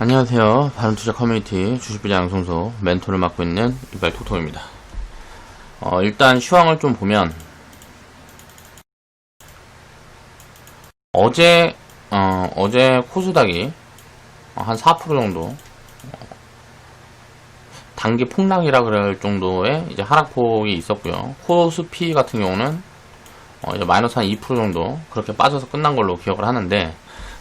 안녕하세요. 바른투자 커뮤니티 주식부자 양성소 멘토를 맡고 있는 이발 톡톡입니다. 어, 일단 시황을 좀 보면 어제 어, 어제 코스닥이 한 4% 정도 어, 단기 폭락이라 그럴 정도의 이제 하락폭이 있었고요. 코스피 같은 경우는 어, 마이너스 한 2% 정도 그렇게 빠져서 끝난 걸로 기억을 하는데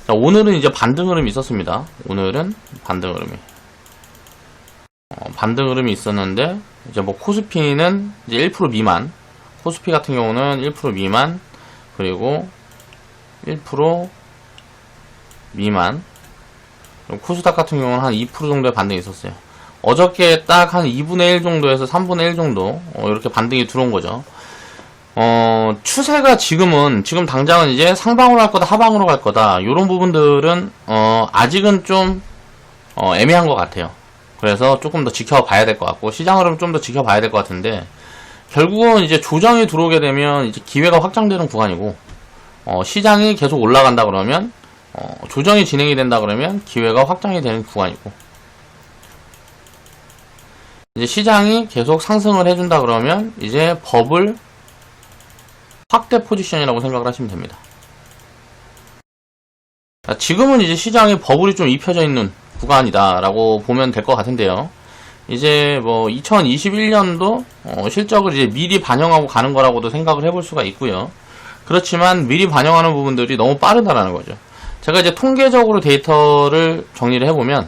자, 오늘은 이제 반등 흐름이 있었습니다. 오늘은 반등 흐름이. 어, 반등 흐름이 있었는데, 이제 뭐 코스피는 이제 1% 미만, 코스피 같은 경우는 1% 미만, 그리고 1% 미만, 코스닥 같은 경우는 한 2% 정도의 반등이 있었어요. 어저께 딱 한 2분의 1 정도에서 3분의 1 정도, 어, 이렇게 반등이 들어온 거죠. 어, 추세가 지금은, 지금 당장은 이제 상방으로 갈 거다, 하방으로 갈 거다, 요런 부분들은, 어, 아직은 좀, 어, 애매한 것 같아요. 그래서 조금 더 지켜봐야 될 것 같고, 시장 흐름 좀 더 지켜봐야 될 것 같은데, 결국은 이제 조정이 들어오게 되면 이제 기회가 확장되는 구간이고, 어, 시장이 계속 올라간다 그러면, 어, 조정이 진행이 된다 그러면 기회가 확장이 되는 구간이고, 이제 시장이 계속 상승을 해준다 그러면, 이제 버블, 확대 포지션이라고 생각을 하시면 됩니다. 자, 지금은 이제 시장에 버블이 좀 입혀져 있는 구간이다라고 보면 될 것 같은데요. 이제 뭐 2021년도 어, 실적을 이제 미리 반영하고 가는 거라고도 생각을 해볼 수가 있고요. 그렇지만 미리 반영하는 부분들이 너무 빠르다라는 거죠. 제가 이제 통계적으로 데이터를 정리를 해보면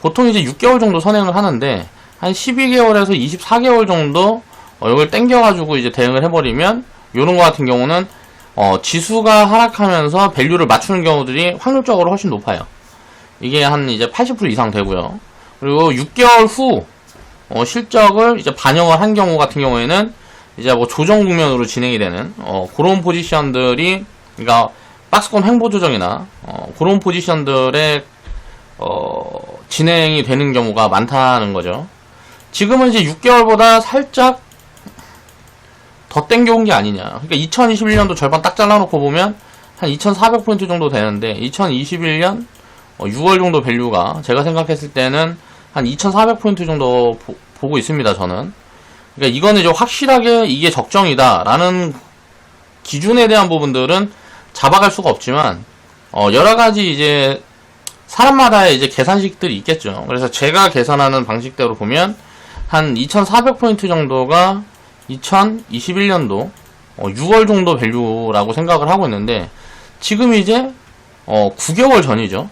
보통 이제 6개월 정도 선행을 하는데 한 12개월에서 24개월 정도 어, 이걸 땡겨가지고 이제 대응을 해버리면 요런 거 같은 경우는 어, 지수가 하락하면서 밸류를 맞추는 경우들이 확률적으로 훨씬 높아요. 이게 한 이제 80% 이상 되고요. 그리고 6개월 후 어, 실적을 이제 반영을 한 경우 같은 경우에는 이제 뭐 조정 국면으로 진행이 되는 어, 그런 포지션들이 그러니까 박스권 횡보 조정이나 어, 그런 포지션들의 어, 진행이 되는 경우가 많다는 거죠. 지금은 이제 6개월보다 살짝 더 땡겨온 게 아니냐. 그러니까 2021년도 절반 딱 잘라놓고 보면 한 2,400포인트 정도 되는데 2021년 6월 정도 밸류가 제가 생각했을 때는 한 2,400포인트 정도 보, 고 있습니다. 저는. 그러니까 이거는 이제 확실하게 이게 적정이다라는 기준에 대한 부분들은 잡아갈 수가 없지만 어, 여러 가지 이제 사람마다의 이제 계산식들이 있겠죠. 그래서 제가 계산하는 방식대로 보면 한 2,400포인트 정도가 2021년도 6월 정도 밸류라고 생각을 하고 있는데 지금 이제 9개월 전이죠.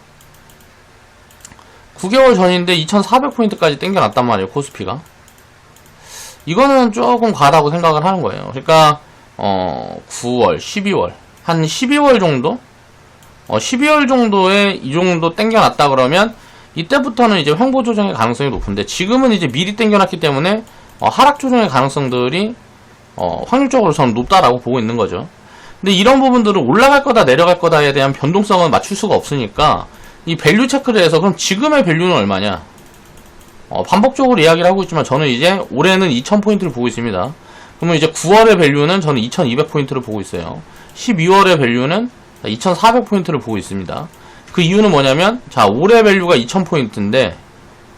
9개월 전인데 2,400포인트까지 땡겨놨단 말이에요, 코스피가. 이거는 조금 과하다고 생각을 하는 거예요. 그러니까, 어, 9월, 12월. 한 12월 정도? 어, 12월 정도에 이 정도 땡겨놨다 그러면, 이때부터는 이제 횡보 조정의 가능성이 높은데, 지금은 이제 미리 땡겨놨기 때문에, 어, 하락 조정의 가능성들이, 어, 확률적으로 저는 높다라고 보고 있는 거죠. 근데 이런 부분들은 올라갈 거다, 내려갈 거다에 대한 변동성은 맞출 수가 없으니까, 이 밸류 체크를 해서 그럼 지금의 밸류는 얼마냐? 어, 반복적으로 이야기를 하고 있지만 저는 이제 올해는 2000포인트를 보고 있습니다. 그러면 이제 9월의 밸류는 저는 2200포인트를 보고 있어요. 12월의 밸류는 2400포인트를 보고 있습니다. 그 이유는 뭐냐면 자 올해 밸류가 2000포인트인데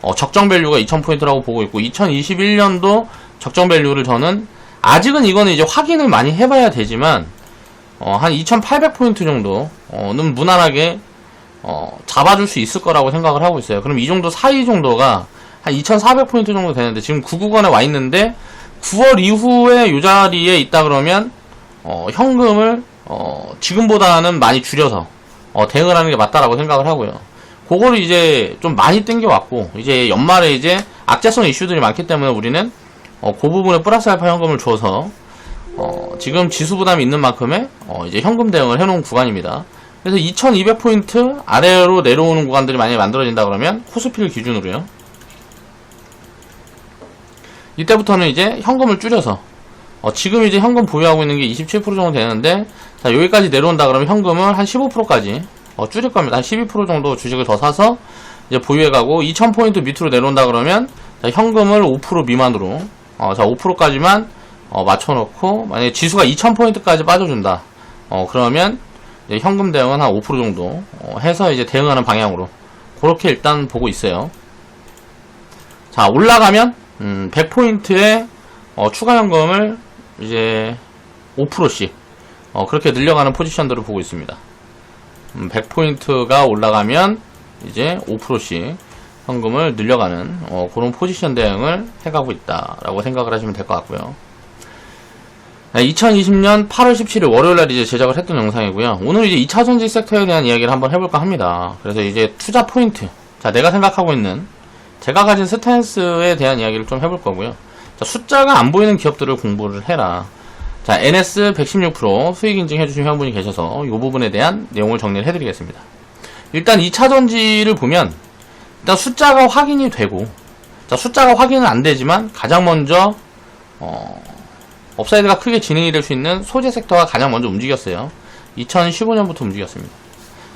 어, 적정 밸류가 2000포인트라고 보고 있고 2021년도 적정 밸류를 저는 아직은 이거는 이제 확인을 많이 해봐야 되지만 어, 한 2800포인트 정도는 무난하게 어, 잡아줄 수 있을 거라고 생각을 하고 있어요. 그럼 이 정도 사이 정도가 한 2,400포인트 정도 되는데 지금 9구간에 와 있는데 9월 이후에 이 자리에 있다 그러면 어, 현금을 어, 지금보다는 많이 줄여서 어, 대응을 하는 게 맞다라고 생각을 하고요. 그거를 이제 좀 많이 땡겨왔고 이제 연말에 이제 악재성 이슈들이 많기 때문에 우리는 어, 그 부분에 플러스 알파 현금을 줘서 어, 지금 지수 부담이 있는 만큼의 어, 이제 현금 대응을 해놓은 구간입니다. 그래서 2200포인트 아래로 내려오는 구간들이 만약에 만들어진다 그러면 코스피를 기준으로요. 이때부터는 이제 현금을 줄여서 어, 지금 이제 현금 보유하고 있는 게 27% 정도 되는데 자 여기까지 내려온다 그러면 현금을 한 15%까지 어, 줄일 겁니다. 한 12% 정도 주식을 더 사서 이제 보유해가고 2000포인트 밑으로 내려온다 그러면 자, 현금을 5% 미만으로 어, 자 5%까지만 어, 맞춰놓고 만약에 지수가 2000포인트까지 빠져준다. 어, 그러면 현금 대응은 한 5% 정도 어, 해서 이제 대응하는 방향으로 그렇게 일단 보고 있어요. 자, 올라가면, 음, 100포인트의, 어, 추가 현금을 이제 5%씩, 어, 그렇게 늘려가는 포지션들을 보고 있습니다. 음, 100포인트가 올라가면 이제 5%씩 현금을 늘려가는, 어, 그런 포지션 대응을 해가고 있다라고 생각을 하시면 될 것 같고요. 2020년 8월 17일 월요일날 이제 제작을 했던 영상이고요. 오늘 이제 2차 전지 섹터에 대한 이야기를 한번 해볼까 합니다. 그래서 이제 투자 포인트. 자, 내가 생각하고 있는 제가 가진 스탠스에 대한 이야기를 좀 해볼 거고요. 자, 숫자가 안 보이는 기업들을 공부를 해라. 자, NS 116% 수익 인증 해주신 회원분이 계셔서 이 부분에 대한 내용을 정리를 해드리겠습니다. 일단 2차 전지를 보면 일단 숫자가 확인이 되고 자, 숫자가 확인은 안 되지만 가장 먼저 어, 업사이드가 크게 진행이 될 수 있는 소재 섹터가 가장 먼저 움직였어요. 2015년부터 움직였습니다.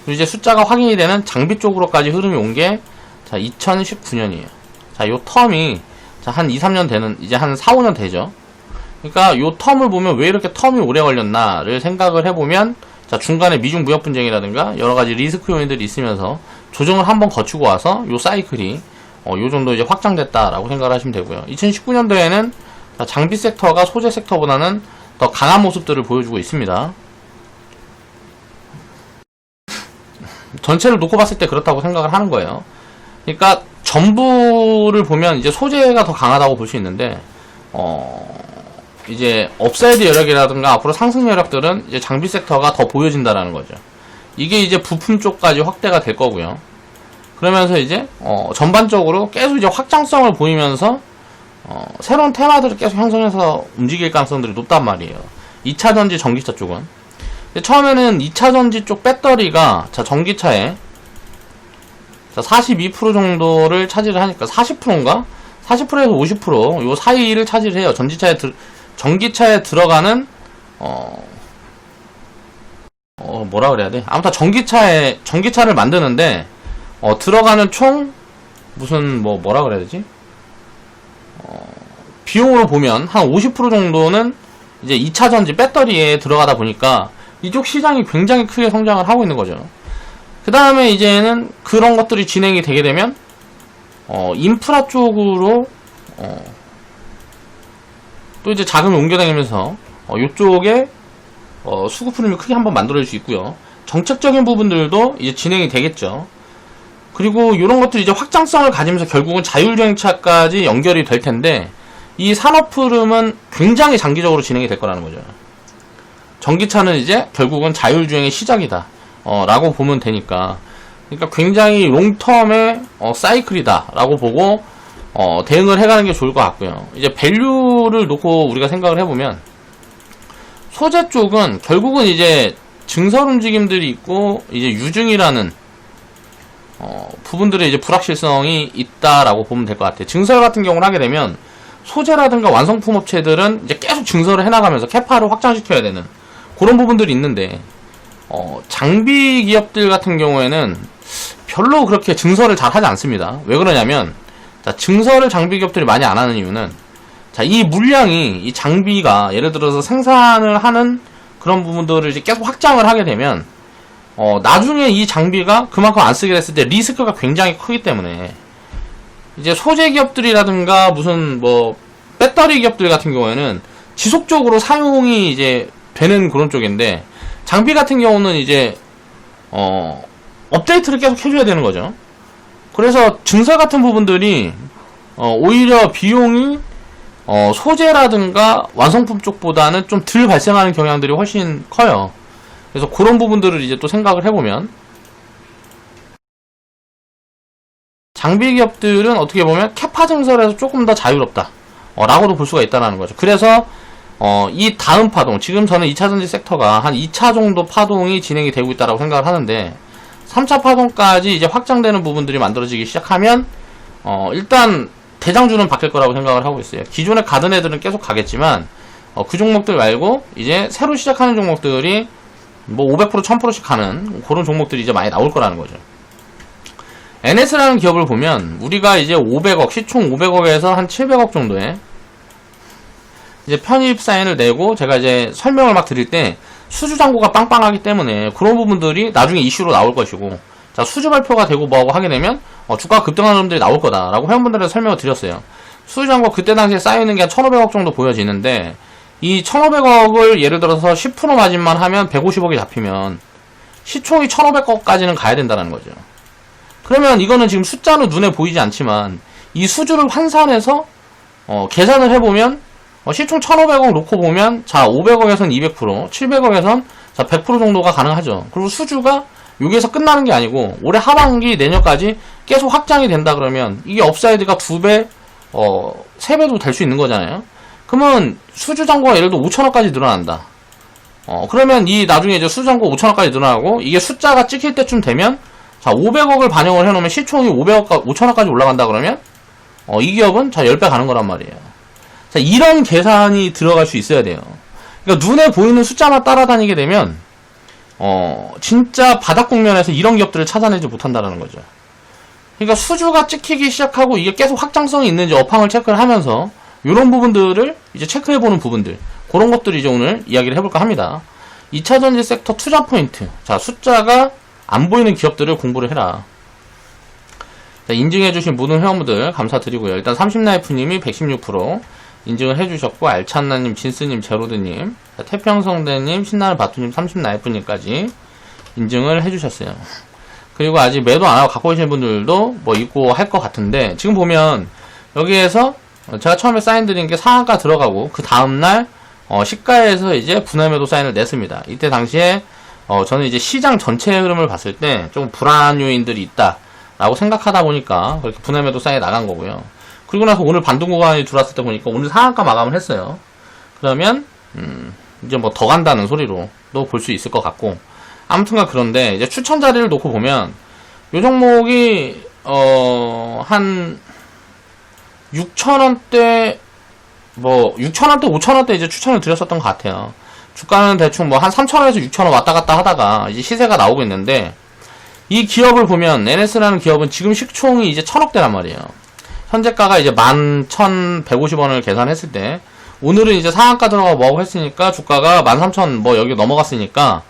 그리고 이제 숫자가 확인이 되는 장비 쪽으로까지 흐름이 온 게, 자, 2019년이에요. 자, 요 텀이, 자, 한 2, 3년 되는, 이제 한 4, 5년 되죠. 그러니까 요 텀을 보면 왜 이렇게 텀이 오래 걸렸나를 생각을 해보면, 자, 중간에 미중 무역 분쟁이라든가 여러 가지 리스크 요인들이 있으면서 조정을 한번 거치고 와서 요 사이클이, 어, 요 정도 이제 확장됐다라고 생각을 하시면 되고요. 2019년도에는 자, 장비 섹터가 소재 섹터보다는 더 강한 모습들을 보여주고 있습니다. 전체를 놓고 봤을 때 그렇다고 생각을 하는 거예요. 그러니까 전부를 보면 이제 소재가 더 강하다고 볼 수 있는데 어 이제 업사이드 여력이라든가 앞으로 상승 여력들은 이제 장비 섹터가 더 보여진다라는 거죠. 이게 이제 부품 쪽까지 확대가 될 거고요. 그러면서 이제 어 전반적으로 계속 이제 확장성을 보이면서 어, 새로운 테마들을 계속 형성해서 움직일 가능성들이 높단 말이에요. 2차 전지 전기차 쪽은. 처음에는 2차 전지 쪽 배터리가 자 전기차에 자 42% 정도를 차지를 하니까 40%인가? 40%에서 50%요 사이를 차지를 해요. 전기차에 들, 전기차에 들어가는 어, 어 뭐라 그래야 돼? 아무튼 전기차에 전기차를 만드는데 어 들어가는 총 무슨 뭐 뭐라 그래야 되지? 비용으로 보면 한 50% 정도는 이제 2차 전지 배터리에 들어가다 보니까 이쪽 시장이 굉장히 크게 성장을 하고 있는 거죠. 그 다음에 이제는 그런 것들이 진행이 되게 되면 어, 인프라 쪽으로 어, 또 이제 자금이 옮겨다니면서 어, 이쪽에 어, 수급 흐름이 크게 한번 만들어질 수 있고요. 정책적인 부분들도 이제 진행이 되겠죠. 그리고 이런 것들이 이제 확장성을 가지면서 결국은 자율주행차까지 연결이 될 텐데 이 산업 흐름은 굉장히 장기적으로 진행이 될 거라는 거죠. 전기차는 이제 결국은 자율주행의 시작이다. 어, 라고 보면 되니까. 그러니까 굉장히 롱텀의 어, 사이클이다. 라고 보고 어, 대응을 해가는 게 좋을 것 같고요. 이제 밸류를 놓고 우리가 생각을 해보면 소재 쪽은 결국은 이제 증설 움직임들이 있고 이제 유증이라는 어, 부분들의 이제 불확실성이 있다라고 보면 될 것 같아요. 증설 같은 경우를 하게 되면 소재라든가 완성품 업체들은 이제 계속 증설을 해나가면서 캐파를 확장시켜야 되는 그런 부분들이 있는데 어, 장비 기업들 같은 경우에는 별로 그렇게 증설을 잘 하지 않습니다. 왜 그러냐면 자, 증설을 장비 기업들이 많이 안 하는 이유는 자, 이 물량이 이 장비가 예를 들어서 생산을 하는 그런 부분들을 이제 계속 확장을 하게 되면 어, 나중에 이 장비가 그만큼 안 쓰게 됐을 때 리스크가 굉장히 크기 때문에 이제 소재 기업들이라든가 무슨 뭐 배터리 기업들 같은 경우에는 지속적으로 사용이 이제 되는 그런 쪽인데 장비 같은 경우는 이제 어 업데이트를 계속 해줘야 되는 거죠. 그래서 증설 같은 부분들이 어 오히려 비용이 어 소재라든가 완성품 쪽보다는 좀 덜 발생하는 경향들이 훨씬 커요. 그래서 그런 부분들을 이제 또 생각을 해보면 장비 기업들은 어떻게 보면 캐파 증설에서 조금 더 자유롭다. 어, 라고도 볼 수가 있다는 거죠. 그래서 어, 이 다음 파동, 지금 저는 2차 전지 섹터가 한 2차 정도 파동이 진행이 되고 있다고 생각을 하는데 3차 파동까지 이제 확장되는 부분들이 만들어지기 시작하면 어, 일단 대장주는 바뀔 거라고 생각을 하고 있어요. 기존에 가던 애들은 계속 가겠지만 어, 그 종목들 말고 이제 새로 시작하는 종목들이 뭐 500% 1000%씩 가는 그런 종목들이 이제 많이 나올 거라는 거죠. NS라는 기업을 보면 우리가 이제 500억 시총 500억에서 한 700억 정도의 이제 편입 사인을 내고 제가 이제 설명을 막 드릴 때 수주 잔고가 빵빵하기 때문에 그런 부분들이 나중에 이슈로 나올 것이고 자, 수주 발표가 되고 뭐하고 하게 되면, 어, 주가 급등하는 놈들이 나올 거다라고 회원분들한테 설명을 드렸어요. 수주 잔고 그때 당시에 쌓여있는 게 한 1,500억 정도 보여지는데, 이 1,500억을 예를 들어서 10% 마진만 하면 150억이 잡히면, 시총이 1,500억까지는 가야 된다는 거죠. 그러면 이거는 지금 숫자는 눈에 보이지 않지만, 이 수주를 환산해서, 어, 계산을 해보면, 어, 시총 1,500억 놓고 보면, 자, 500억에선 200%, 700억에선 자, 100% 정도가 가능하죠. 그리고 수주가 여기에서 끝나는 게 아니고, 올해 하반기 내년까지 계속 확장이 된다 그러면, 이게 업사이드가 두 배, 어, 세 배도 될 수 있는 거잖아요. 그러면 수주 잔고가 예를 들어 5천억까지 늘어난다. 어, 그러면 이 나중에 이제 수주 잔고 5천억까지 늘어나고, 이게 숫자가 찍힐 때쯤 되면, 자, 500억을 반영을 해놓으면 시총이 500억, 5천억까지 올라간다 그러면, 어, 이 기업은 자, 10배 가는 거란 말이에요. 자, 이런 계산이 들어갈 수 있어야 돼요. 그러니까 눈에 보이는 숫자만 따라다니게 되면 어 진짜 바닥 국면에서 이런 기업들을 찾아내지 못한다는 거죠. 그러니까 수주가 찍히기 시작하고 이게 계속 확장성이 있는지 업황을 체크를 하면서 이런 부분들을 이제 체크해 보는 부분들 그런 것들을 이제 오늘 이야기를 해볼까 합니다. 2차 전지 섹터 투자 포인트 자 숫자가 안 보이는 기업들을 공부를 해라. 자, 인증해주신 모든 회원분들 감사드리고요. 일단 30나이프님이 116% 인증을 해주셨고 알찬나님, 진스님, 제로드님, 자, 태평성대님, 신나는 바투님, 30나이프님까지 인증을 해주셨어요. 그리고 아직 매도 안 하고 갖고 계신 분들도 뭐 있고 할 것 같은데 지금 보면 여기에서 제가 처음에 사인 드린 게 상한가 들어가고 그 다음날 어, 시가에서 이제 분할 매도 사인을 냈습니다. 이때 당시에 어, 저는 이제 시장 전체의 흐름을 봤을 때 좀 불안 요인들이 있다라고 생각하다 보니까 그렇게 분할 매도 사인이 나간 거고요. 그리고 나서 오늘 반등 구간이 들어왔을 때 보니까 오늘 상한가 마감을 했어요. 그러면 음, 이제 뭐 더 간다는 소리로도 볼 수 있을 것 같고 아무튼가 그런데 이제 추천 자리를 놓고 보면 요 종목이 어 한 6천원대 뭐 6천원대 5천원대 이제 추천을 드렸었던 것 같아요. 주가는 대충 뭐 한 3천원에서 6천원 왔다 갔다 하다가 이제 시세가 나오고 있는데 이 기업을 보면 NS라는 기업은 지금 시총이 이제 천억대란 말이에요. 현재가가 이제 11,150원을 계산했을 때 오늘은 이제 상한가 들어가고 뭐하고 했으니까 주가가 13,000 뭐 여기 넘어갔으니까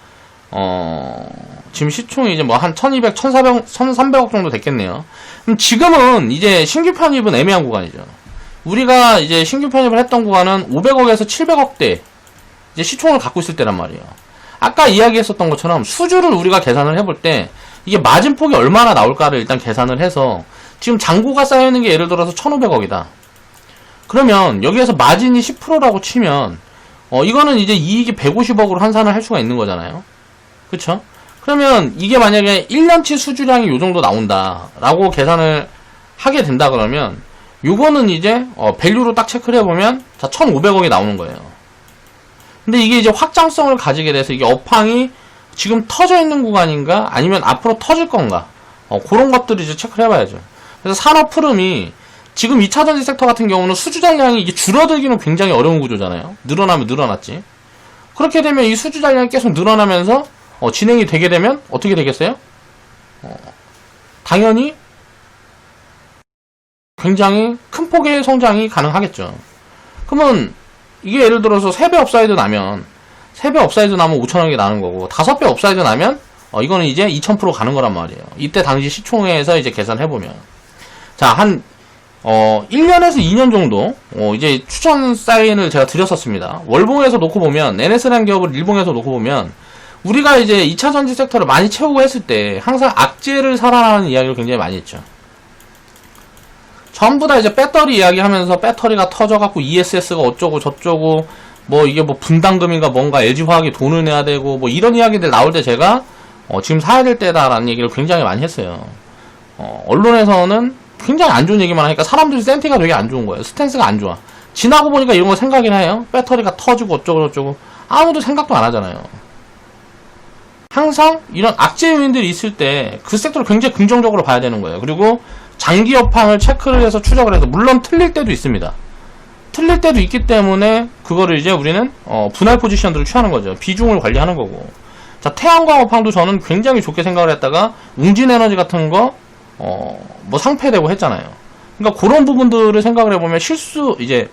어 지금 시총이 이제 뭐 한 1,200, 1,400, 1,300억 정도 됐겠네요. 그럼 지금은 이제 신규 편입은 애매한 구간이죠. 우리가 이제 신규 편입을 했던 구간은 500억에서 700억대 이제 시총을 갖고 있을 때란 말이에요. 아까 이야기했었던 것처럼 수주를 우리가 계산을 해볼 때 이게 마진폭이 얼마나 나올까를 일단 계산을 해서 지금 잔고가 쌓여있는 게 예를 들어서 1,500억이다. 그러면 여기에서 마진이 10%라고 치면 어 이거는 이제 이익이 150억으로 환산을 할 수가 있는 거잖아요. 그쵸? 그러면 이게 만약에 1년치 수주량이 요 정도 나온다라고 계산을 하게 된다 그러면 요거는 이제 어 밸류로 딱 체크를 해보면 자 1,500억이 나오는 거예요. 근데 이게 이제 확장성을 가지게 돼서 이게 업황이 지금 터져 있는 구간인가 아니면 앞으로 터질 건가 어, 그런 것들을 이제 체크를 해봐야죠. 그래서 산업 흐름이 지금 2차 전지 섹터 같은 경우는 수주 잔량이 이게 줄어들기는 굉장히 어려운 구조잖아요. 늘어나면 늘어났지. 그렇게 되면 이 수주 잔량이 계속 늘어나면서 어, 진행이 되게 되면 어떻게 되겠어요? 어, 당연히 굉장히 큰 폭의 성장이 가능하겠죠. 그러면 이게 예를 들어서 3배 업사이드 나면 3배 업사이드 나면 5천억이 나는 거고 5배 업사이드 나면 어, 이거는 이제 2000% 가는 거란 말이에요. 이때 당시 시총에서 이제 계산해보면 자, 한 어, 1년에서 2년 정도, 어, 이제 추천 사인을 제가 드렸었습니다. 월봉에서 놓고 보면, NS라는 기업을 일봉에서 놓고 보면, 우리가 이제 2차 전지 섹터를 많이 채우고 했을 때, 항상 악재를 살아나는 이야기를 굉장히 많이 했죠. 전부 다 이제 배터리 이야기 하면서 배터리가 터져갖고 ESS가 어쩌고 저쩌고, 뭐 이게 뭐 분담금인가 뭔가 LG화학이 돈을 내야 되고, 뭐 이런 이야기들 나올 때 제가, 어, 지금 사야 될 때다라는 얘기를 굉장히 많이 했어요. 어, 언론에서는 굉장히 안 좋은 얘기만 하니까 사람들이 센티가 되게 안 좋은 거예요. 스탠스가 안 좋아. 지나고 보니까 이런 거 생각이나 해요. 배터리가 터지고 어쩌고 저쩌고 아무도 생각도 안 하잖아요. 항상 이런 악재 요인들이 있을 때 그 섹터를 굉장히 긍정적으로 봐야 되는 거예요. 그리고 장기 여팡을 체크를 해서 추적을 해서 물론 틀릴 때도 있습니다. 틀릴 때도 있기 때문에 그거를 이제 우리는 어, 분할 포지션들을 취하는 거죠. 비중을 관리하는 거고. 자 태양광 업황도 저는 굉장히 좋게 생각을 했다가 웅진 에너지 같은 거 어, 뭐 상패되고 했잖아요. 그러니까 그런 부분들을 생각을 해보면 실수, 이제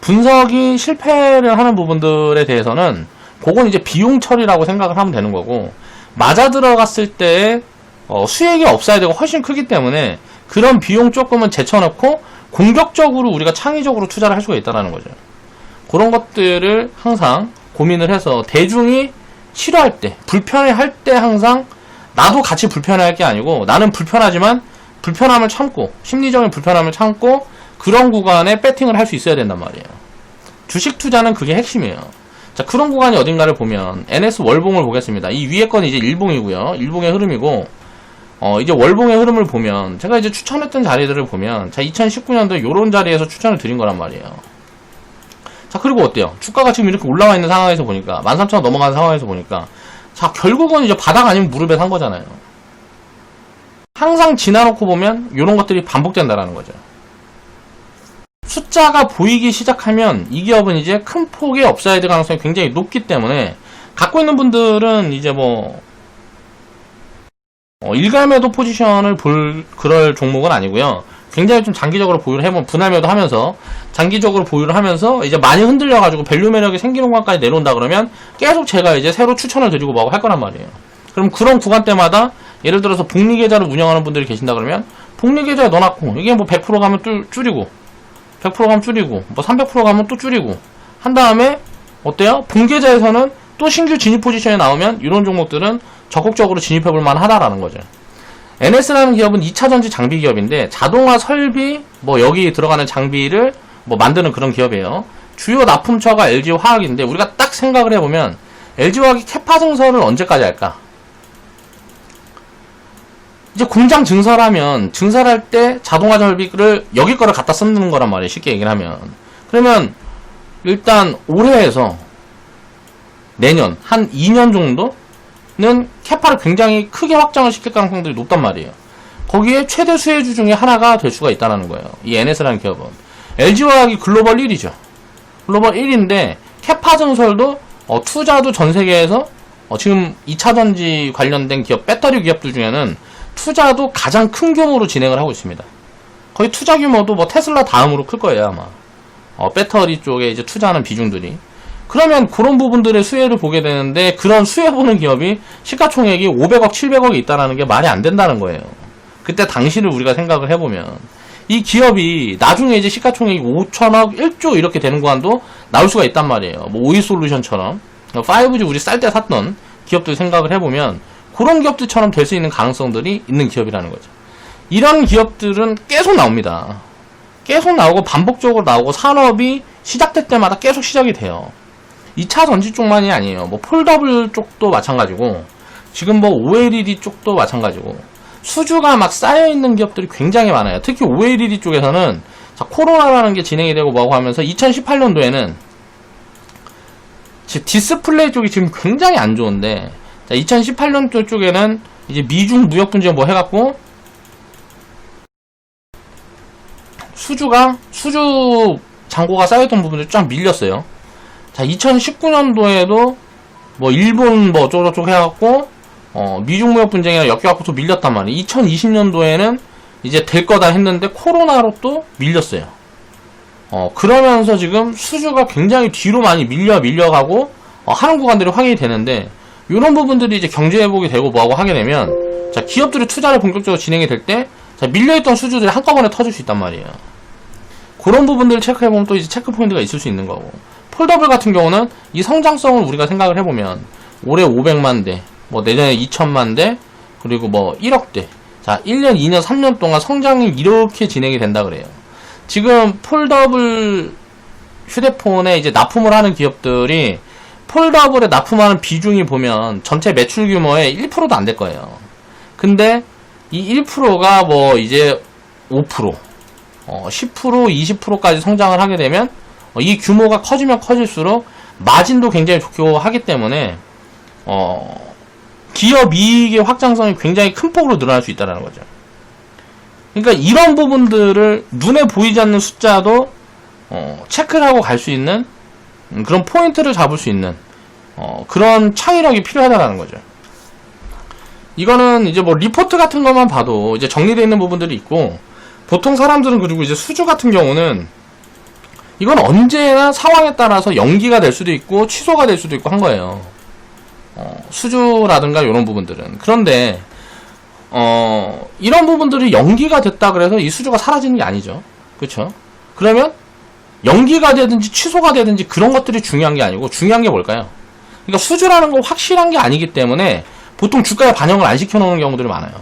분석이 실패를 하는 부분들에 대해서는 그건 이제 비용 처리라고 생각을 하면 되는 거고, 맞아 들어갔을 때 어, 수익이 업사이드가 훨씬 크기 때문에 그런 비용 조금은 제쳐놓고 공격적으로 우리가 창의적으로 투자를 할 수가 있다는 거죠. 그런 것들을 항상 고민을 해서 대중이 싫어할 때, 불편해할 때 항상 나도 같이 불편해할 게 아니고 나는 불편하지만 불편함을 참고 심리적인 불편함을 참고 그런 구간에 배팅을 할 수 있어야 된단 말이에요. 주식 투자는 그게 핵심이에요. 자, 그런 구간이 어딘가를 보면 NS 월봉을 보겠습니다. 이 위에 건 이제 일봉이고요. 일봉의 흐름이고 어, 이제 월봉의 흐름을 보면 제가 이제 추천했던 자리들을 보면 자, 2019년도에 요런 자리에서 추천을 드린 거란 말이에요. 자, 그리고 어때요? 주가가 지금 이렇게 올라와 있는 상황에서 보니까 13,000원 넘어가는 상황에서 보니까 자, 결국은 이제 바닥 아니면 무릎에 산 거잖아요. 항상 지나놓고 보면 이런 것들이 반복된다라는 거죠. 숫자가 보이기 시작하면 이 기업은 이제 큰 폭의 업사이드 가능성이 굉장히 높기 때문에 갖고 있는 분들은 이제 뭐 어, 일감매도 포지션을 볼 그럴 종목은 아니고요. 굉장히 좀 장기적으로 보유를 해보면 분할 매도 하면서 장기적으로 보유를 하면서 이제 많이 흔들려 가지고 밸류 매력이 생기는 구간까지 내려온다 그러면 계속 제가 이제 새로 추천을 드리고 뭐하고 할 거란 말이에요. 그럼 그런 구간 때마다 예를 들어서 복리 계좌를 운영하는 분들이 계신다 그러면 복리 계좌에 넣어놨고 이게 뭐 100% 가면 또 줄이고 100% 가면 줄이고 뭐 300% 가면 또 줄이고 한 다음에 어때요? 본계좌에서는 또 신규 진입 포지션에 나오면 이런 종목들은 적극적으로 진입해볼 만하다라는 거죠. NS라는 기업은 2차 전지 장비 기업인데 자동화 설비 뭐 여기 들어가는 장비를 뭐 만드는 그런 기업이에요. 주요 납품처가 LG 화학인데 우리가 딱 생각을 해보면 LG 화학이 캐파 증설을 언제까지 할까? 이제 공장 증설하면 증설할 때 자동화 설비를 여기 거를 갖다 쓰는 거란 말이에요. 쉽게 얘기를 하면. 그러면 일단 올해에서 내년 한 2년 정도 는 캐파를 굉장히 크게 확장을 시킬 가능성들이 높단 말이에요. 거기에 최대 수혜주 중에 하나가 될 수가 있다는 거예요. 이 NS라는 기업은. LG화학이 글로벌 1위죠. 글로벌 1위인데 캐파 증설도 어, 투자도 전 세계에서 어, 지금 2차전지 관련된 기업, 배터리 기업들 중에는 투자도 가장 큰 규모로 진행을 하고 있습니다. 거의 투자 규모도 뭐 테슬라 다음으로 클 거예요, 아마. 어, 배터리 쪽에 이제 투자하는 비중들이. 그러면 그런 부분들의 수혜를 보게 되는데 그런 수혜 보는 기업이 시가총액이 500억, 700억이 있다는 게 말이 안 된다는 거예요. 그때 당시를 우리가 생각을 해보면 이 기업이 나중에 이제 시가총액이 5천억, 1조 이렇게 되는 구간도 나올 수가 있단 말이에요. 뭐 오이솔루션처럼 5G 우리 쌀 때 샀던 기업들 생각을 해보면 그런 기업들처럼 될 수 있는 가능성들이 있는 기업이라는 거죠. 이런 기업들은 계속 나옵니다. 계속 나오고 반복적으로 나오고 산업이 시작될 때마다 계속 시작이 돼요. 2차 전지 쪽만이 아니에요. 뭐 폴더블 쪽도 마찬가지고 지금 뭐 OLED 쪽도 마찬가지고 수주가 막 쌓여 있는 기업들이 굉장히 많아요. 특히 OLED 쪽에서는 자, 코로나라는 게 진행이 되고 뭐하고 하면서 2018년도에는 디스플레이 쪽이 지금 굉장히 안 좋은데 자, 2018년도 쪽에는 이제 미중 무역 분쟁 뭐 해갖고 수주가 수주 잔고가 쌓였던 부분들이 쫙 밀렸어요. 자, 2019년도에도 뭐 일본 뭐 어쩌고저쩌고 해갖고 어, 미중 무역 분쟁이랑 엮여갖고 또 밀렸단 말이에요. 2020년도에는 이제 될 거다 했는데 코로나로 또 밀렸어요. 어, 그러면서 지금 수주가 굉장히 뒤로 많이 밀려 밀려가고 어, 하는 구간들이 확인이 되는데 이런 부분들이 이제 경제 회복이 되고 뭐하고 하게 되면 자 기업들이 투자를 본격적으로 진행이 될 때 자 밀려있던 수주들이 한꺼번에 터질 수 있단 말이에요. 그런 부분들을 체크해보면 또 이제 체크 포인트가 있을 수 있는 거고 폴더블 같은 경우는 이 성장성을 우리가 생각을 해보면 올해 500만 대, 뭐 내년에 2천만 대, 그리고 뭐 1억 대. 자, 1년, 2년, 3년 동안 성장이 이렇게 진행이 된다 그래요. 지금 폴더블 휴대폰에 이제 납품을 하는 기업들이 폴더블에 납품하는 비중이 보면 전체 매출 규모의 1%도 안 될 거예요. 근데 이 1%가 뭐 이제 5%, 어, 10%, 20%까지 성장을 하게 되면 어, 이 규모가 커지면 커질수록 마진도 굉장히 좋게 하기 때문에 어, 기업 이익의 확장성이 굉장히 큰 폭으로 늘어날 수 있다는 거죠. 그러니까 이런 부분들을 눈에 보이지 않는 숫자도 어, 체크를 하고 갈 수 있는 음, 그런 포인트를 잡을 수 있는 어, 그런 창의력이 필요하다는 거죠. 이거는 이제 뭐 리포트 같은 것만 봐도 이제 정리되어 있는 부분들이 있고 보통 사람들은 그리고 이제 수주 같은 경우는 이건 언제나 상황에 따라서 연기가 될 수도 있고 취소가 될 수도 있고 한 거예요. 어, 수주라든가 이런 부분들은 그런데 어, 이런 부분들이 연기가 됐다 그래서 이 수주가 사라지는 게 아니죠. 그렇죠? 그러면 연기가 되든지 취소가 되든지 그런 것들이 중요한 게 아니고 중요한 게 뭘까요? 그러니까 수주라는 건 확실한 게 아니기 때문에 보통 주가에 반영을 안 시켜놓는 경우들이 많아요.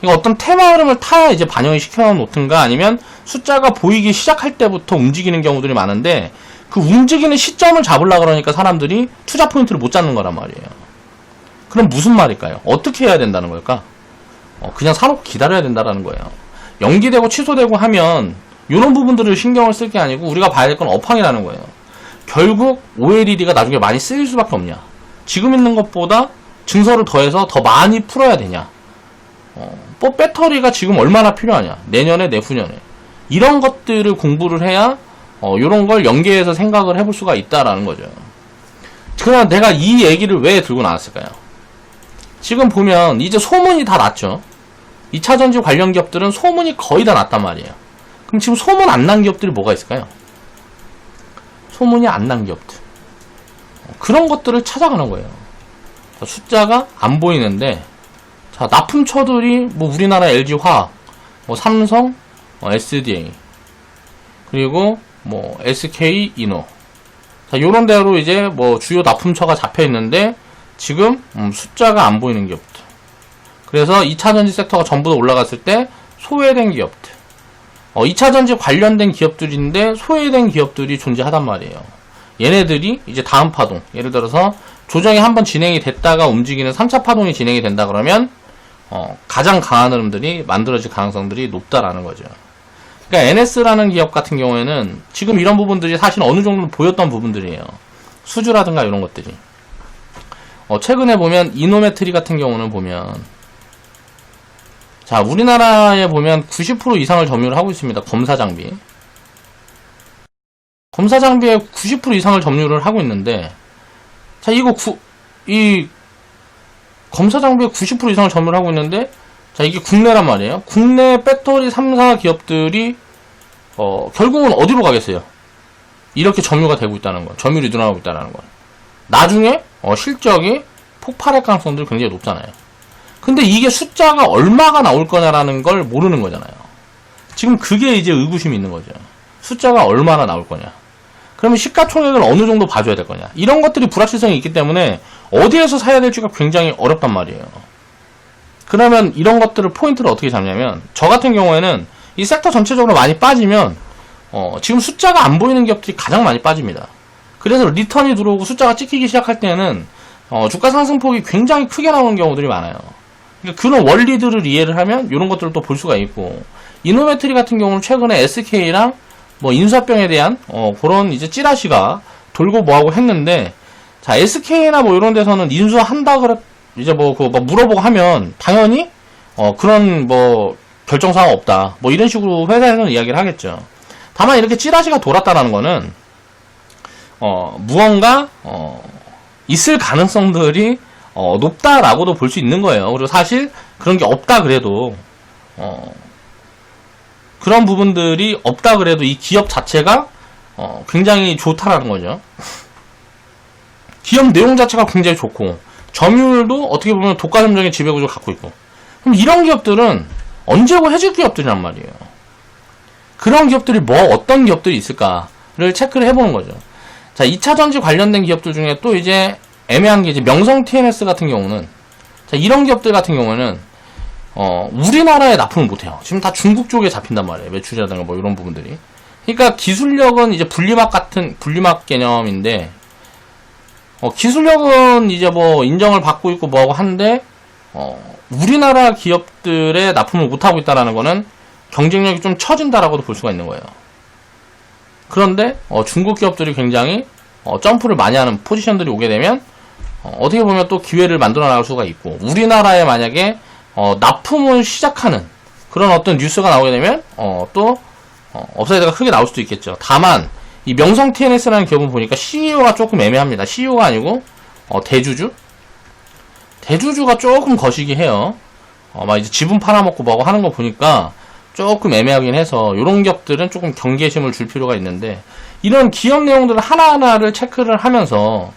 그러니까 어떤 테마 흐름을 타야 이제 반영이 시켜 놓든가 아니면 숫자가 보이기 시작할 때부터 움직이는 경우들이 많은데 그 움직이는 시점을 잡으려 그러니까 사람들이 투자 포인트를 못 잡는 거란 말이에요. 그럼 무슨 말일까요? 어떻게 해야 된다는 걸까? 어, 그냥 사놓고 기다려야 된다라는 거예요. 연기되고 취소되고 하면 이런 부분들을 신경을 쓸 게 아니고 우리가 봐야 될 건 업황이라는 거예요. 결국 OLED가 나중에 많이 쓰일 수밖에 없냐? 지금 있는 것보다 증서를 더해서 더 많이 풀어야 되냐? 어, 뭐 배터리가 지금 얼마나 필요하냐? 내년에 내후년에 이런 것들을 공부를 해야 어, 이런 걸 연계해서 생각을 해볼 수가 있다라는 거죠. 그럼 내가 이 얘기를 왜 들고 나왔을까요? 지금 보면 이제 소문이 다 났죠. 2차 전지 관련 기업들은 소문이 거의 다 났단 말이에요. 그럼 지금 소문 안 난 기업들이 뭐가 있을까요? 소문이 안 난 기업들. 어, 그런 것들을 찾아가는 거예요. 자, 숫자가 안 보이는데, 자, 납품처들이 뭐 우리나라 LG화학, 뭐 삼성, 어, SDA, 그리고 뭐 SK 이노. 자, 요런 대로 이제 뭐 주요 납품처가 잡혀 있는데, 지금 음, 숫자가 안 보이는 기업들. 그래서 2차 전지 섹터가 전부 다 올라갔을 때 소외된 기업들. 어, 2차 전지 관련된 기업들인데 소외된 기업들이 존재하단 말이에요. 얘네들이 이제 다음 파동, 예를 들어서 조정이 한번 진행이 됐다가 움직이는 3차 파동이 진행이 된다 그러면 어, 가장 강한 흐름들이 만들어질 가능성들이 높다라는 거죠. 그러니까 NS라는 기업 같은 경우에는 지금 이런 부분들이 사실 어느 정도 보였던 부분들이에요. 수주라든가 이런 것들이. 어, 최근에 보면 이노메트리 같은 경우는 보면 자 우리나라에 보면 90% 이상을 점유를 하고 있습니다. 검사 장비. 검사 장비에 90% 이상을 점유를 하고 있는데 자 이거 구, 이 검사 장비에 90% 이상을 점유를 하고 있는데 자 이게 국내란 말이에요. 국내 배터리 3사 기업들이 어, 결국은 어디로 가겠어요? 이렇게 점유가 되고 있다는 거, 점유율이 늘어나고 있다는 거. 나중에 어, 실적이 폭발할 가능성들이 굉장히 높잖아요. 근데 이게 숫자가 얼마가 나올 거냐라는 걸 모르는 거잖아요. 지금 그게 이제 의구심이 있는 거죠. 숫자가 얼마나 나올 거냐. 그러면 시가총액을 어느 정도 봐줘야 될 거냐. 이런 것들이 불확실성이 있기 때문에 어디에서 사야 될지가 굉장히 어렵단 말이에요. 그러면 이런 것들을 포인트를 어떻게 잡냐면 저 같은 경우에는 이 섹터 전체적으로 많이 빠지면 어, 지금 숫자가 안 보이는 기업들이 가장 많이 빠집니다. 그래서 리턴이 들어오고 숫자가 찍히기 시작할 때는 어, 주가 상승폭이 굉장히 크게 나오는 경우들이 많아요. 그러니까 그런 원리들을 이해를 하면 이런 것들을 또 볼 수가 있고 이노메트리 같은 경우는 최근에 SK랑 뭐 인수합병에 대한 어, 그런 이제 찌라시가 돌고 뭐하고 했는데 자 SK나 뭐 이런 데서는 인수한다 그래 이제 뭐 그거 뭐 물어보고 하면 당연히 어, 그런 뭐 결정 사항 없다 뭐 이런 식으로 회사에서는 이야기를 하겠죠. 다만 이렇게 찌라시가 돌았다라는 거는 어, 무언가 어, 있을 가능성들이 어, 높다라고도 볼 수 있는 거예요. 그리고 사실 그런 게 없다 그래도 어, 그런 부분들이 없다 그래도 이 기업 자체가 어, 굉장히 좋다라는 거죠. 기업 내용 자체가 굉장히 좋고 점유율도 어떻게 보면 독과점적인 지배구조를 갖고 있고 그럼 이런 기업들은 언제고 해줄 기업들이란 말이에요. 그런 기업들이 뭐 어떤 기업들이 있을까를 체크를 해보는 거죠. 자, 2차 전지 관련된 기업들 중에 또 이제 애매한 게 이제 명성 TNS 같은 경우는 자, 이런 기업들 같은 경우는 어, 우리나라에 납품을 못해요. 지금 다 중국 쪽에 잡힌단 말이에요. 매출이라든가 뭐 이런 부분들이. 그러니까 기술력은 이제 분리막 같은 분리막 개념인데 어, 기술력은 이제 뭐 인정을 받고 있고 뭐하고 한데 어, 우리나라 기업들의 납품을 못하고 있다라는 거는 경쟁력이 좀 처진다라고도 볼 수가 있는 거예요. 그런데 어, 중국 기업들이 굉장히 어, 점프를 많이 하는 포지션들이 오게 되면 어, 떻게 보면 또 기회를 만들어 나갈 수가 있고 우리나라에 만약에 어, 납품을 시작하는 그런 어떤 뉴스가 나오게 되면 어, 또 어, 업사이드가 크게 나올 수도 있겠죠. 다만 이 명성 TNS라는 기업은 보니까 CEO가 조금 애매합니다. CEO가 아니고 어, 대주주 대주주가 조금 거시기 해요. 어, 막 이제 지분 팔아먹고 뭐하고 하는 거 보니까 조금 애매하긴 해서 이런 기업들은 조금 경계심을 줄 필요가 있는데 이런 기업 내용들을 하나하나를 체크를 하면서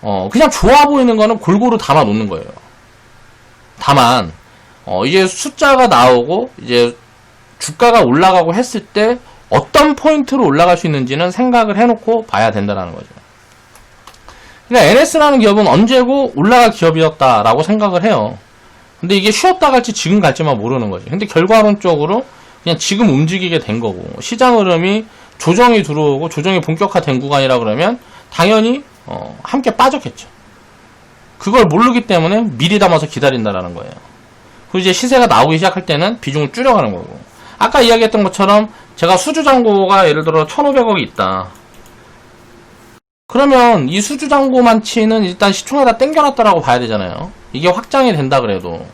어 그냥 좋아 보이는 거는 골고루 담아 놓는 거예요. 다만 어, 이제 숫자가 나오고 이제 주가가 올라가고 했을 때 어떤 포인트로 올라갈 수 있는지는 생각을 해놓고 봐야 된다는 거죠. 그러니까 NS라는 기업은 언제고 올라갈 기업이었다라고 생각을 해요. 근데 이게 쉬었다 갈지 지금 갈지만 모르는 거지. 근데 결과론적으로 그냥 지금 움직이게 된 거고 시장 흐름이 조정이 들어오고 조정이 본격화된 구간이라 그러면 당연히 어, 함께 빠졌겠죠. 그걸 모르기 때문에 미리 담아서 기다린다라는 거예요. 그리고 이제 시세가 나오기 시작할 때는 비중을 줄여가는 거고. 아까 이야기했던 것처럼 제가 수주 잔고가 예를 들어 1,500억이 있다. 그러면 이 수주 잔고만 치는 일단 시총에다 땡겨놨다라고 봐야 되잖아요. 이게 확장이 된다 그래도.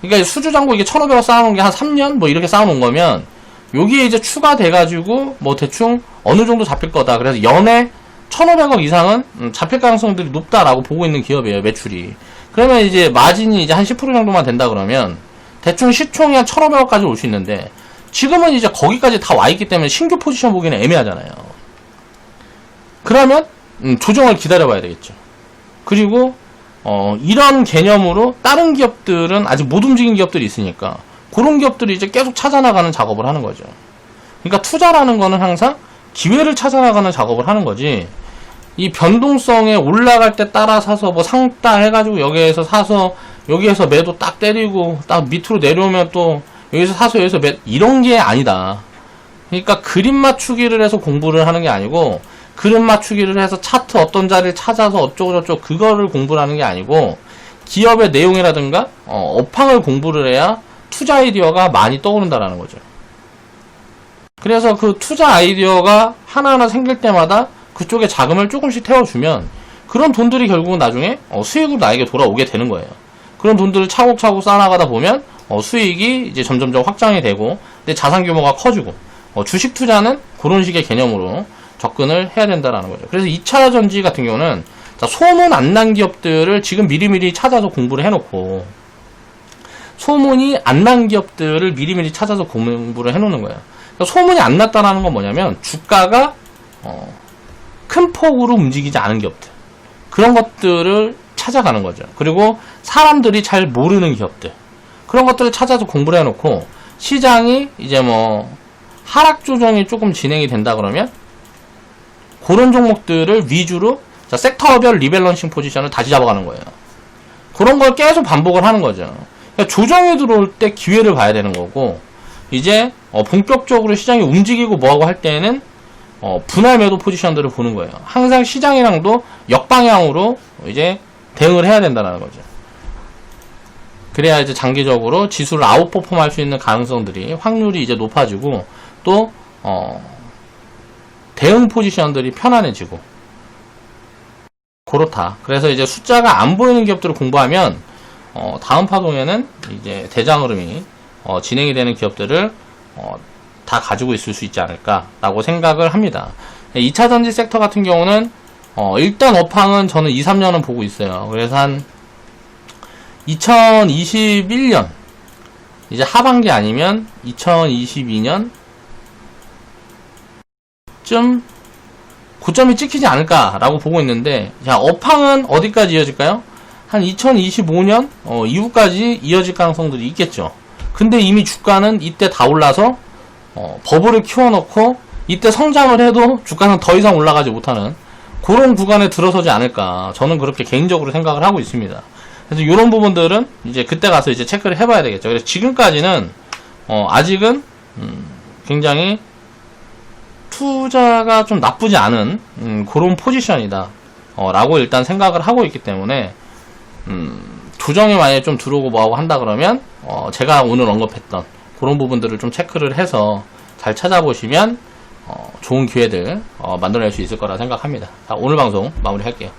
그러니까 수주 잔고 이게 1,500억 쌓아놓은 게 한 3년 뭐 이렇게 쌓아놓은 거면 여기에 이제 추가돼가지고 뭐 대충 어느 정도 잡힐 거다. 그래서 연에 1,500억 이상은 음, 잡힐 가능성들이 높다라고 보고 있는 기업이에요, 매출이. 그러면 이제 마진이 이제 한 10% 정도만 된다 그러면 대충 시총이 한 1,500억까지 올 수 있는데 지금은 이제 거기까지 다 와 있기 때문에 신규 포지션 보기는 애매하잖아요. 그러면 음, 조정을 기다려 봐야 되겠죠. 그리고 어, 이런 개념으로 다른 기업들은 아직 못 움직인 기업들이 있으니까 그런 기업들이 이제 계속 찾아나가는 작업을 하는 거죠. 그러니까 투자라는 거는 항상 기회를 찾아나가는 작업을 하는 거지. 이 변동성에 올라갈 때 따라 사서 뭐 상따 해가지고 여기에서 사서 여기에서 매도 딱 때리고 딱 밑으로 내려오면 또 여기서 사서 여기서 매 이런 게 아니다. 그러니까 그림 맞추기를 해서 공부를 하는 게 아니고 그림 맞추기를 해서 차트 어떤 자리를 찾아서 어쩌고 저쩌고 그거를 공부를 하는 게 아니고 기업의 내용이라든가 어, 업황을 공부를 해야 투자 아이디어가 많이 떠오른다라는 거죠. 그래서 그 투자 아이디어가 하나하나 생길 때마다 그쪽에 자금을 조금씩 태워주면 그런 돈들이 결국은 나중에 어, 수익으로 나에게 돌아오게 되는 거예요. 그런 돈들을 차곡차곡 쌓아나가다 보면 어, 수익이 이제 점점점 확장이 되고 근데 자산 규모가 커지고 어, 주식 투자는 그런 식의 개념으로 접근을 해야 된다라는 거죠. 그래서 2차 전지 같은 경우는 자, 소문 안 난 기업들을 지금 미리미리 찾아서 공부를 해놓고 소문이 안 난 기업들을 미리미리 찾아서 공부를 해놓는 거예요. 그러니까 소문이 안 났다라는 건 뭐냐면 주가가 어, 큰 폭으로 움직이지 않은 기업들 그런 것들을 찾아가는 거죠. 그리고 사람들이 잘 모르는 기업들 그런 것들을 찾아서 공부를 해놓고 시장이 이제 뭐 하락 조정이 조금 진행이 된다 그러면 그런 종목들을 위주로 자, 섹터별 리밸런싱 포지션을 다시 잡아가는 거예요. 그런 걸 계속 반복을 하는 거죠. 그러니까 조정이 들어올 때 기회를 봐야 되는 거고 이제 어, 본격적으로 시장이 움직이고 뭐하고 할 때는 어, 분할 매도 포지션들을 보는 거예요. 항상 시장이랑도 역방향으로 이제 대응을 해야 된다는 거죠. 그래야 이제 장기적으로 지수를 아웃퍼폼 할 수 있는 가능성들이 확률이 이제 높아지고 또 어, 대응 포지션들이 편안해지고 그렇다. 그래서 이제 숫자가 안 보이는 기업들을 공부하면 어, 다음 파동에는 이제 대장 흐름이 어, 진행이 되는 기업들을 어, 다 가지고 있을 수 있지 않을까라고 생각을 합니다. 2차 전지 섹터 같은 경우는 어, 일단 업황은 저는 2, 3년은 보고 있어요. 그래서 한 2021년 이제 하반기 아니면 2022년 쯤 고점이 찍히지 않을까라고 보고 있는데 자 업황은 어디까지 이어질까요? 한 2025년 어, 이후까지 이어질 가능성들이 있겠죠. 근데 이미 주가는 이때 다 올라서 어, 버블을 키워놓고 이때 성장을 해도 주가는 더 이상 올라가지 못하는 그런 구간에 들어서지 않을까 저는 그렇게 개인적으로 생각을 하고 있습니다. 그래서 이런 부분들은 이제 그때 가서 이제 체크를 해봐야 되겠죠. 그래서 지금까지는 어, 아직은 음, 굉장히 투자가 좀 나쁘지 않은 음, 그런 포지션이다. 어, 라고 일단 생각을 하고 있기 때문에 음, 조정이 만약에 좀 들어오고 뭐하고 한다 그러면 어, 제가 오늘 언급했던 그런 부분들을 좀 체크를 해서 잘 찾아보시면 어, 좋은 기회들 어, 만들어낼 수 있을 거라 생각합니다. 자, 오늘 방송 마무리할게요.